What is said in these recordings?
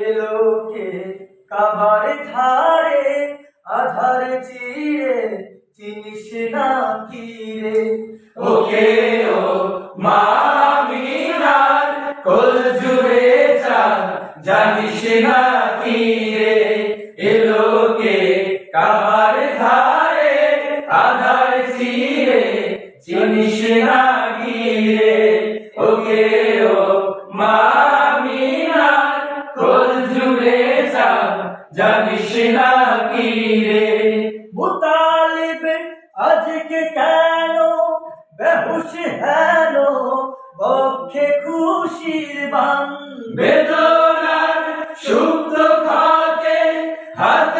এলো কে? কাবার ধারে, আধার চিরে, চিনিস না কি রে? ওকে ও মামিনার কোল জুড়ে জানিস না কি রে? এলোকে কাবার ধারে, আধার চিরে, চিনিস না কি রে? ওকে ও মামিনার কি রে মুতালিব আজকে কেন বেহুশ হেন বক্ষে খুশির বান। বেদনার শুদ্ধ খাতে হাত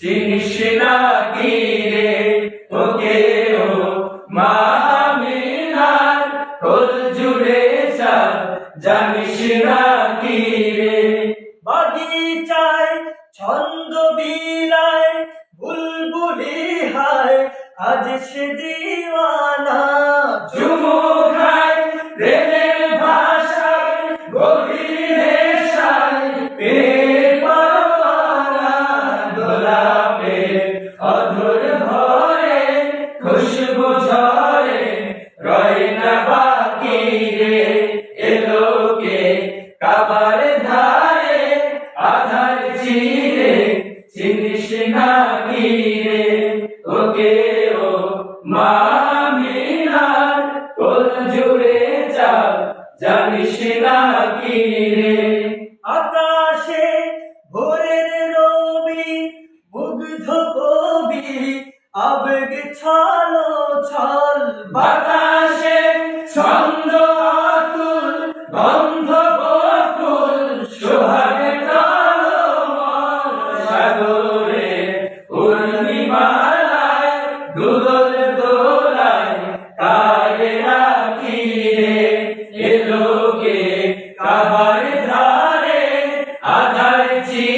চিনিস না কি রে ওকে ও মামিনার খোল জুড়ে চাঁদ জানিস না খুশবু রয় না বাকি রে। এলোকে কাবার ধারে আধার চিরে, চিনিস না কি রে? ওকে ও মামিনার কোল জুড়ে যা জানিস না কি রে? আকাশে ভোরের রবি, মুগ্ধ কবি আবেগ ছলো ছল বাতাসে ছন্দ আকুল গন্ধ বকুল সোহাগে তালমল সাগরে দুদল দোলায় কারে রাখি রে এলোকে কাবার ধারে আধার চিরে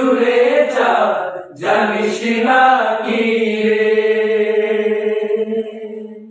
দূরে যা জানিস না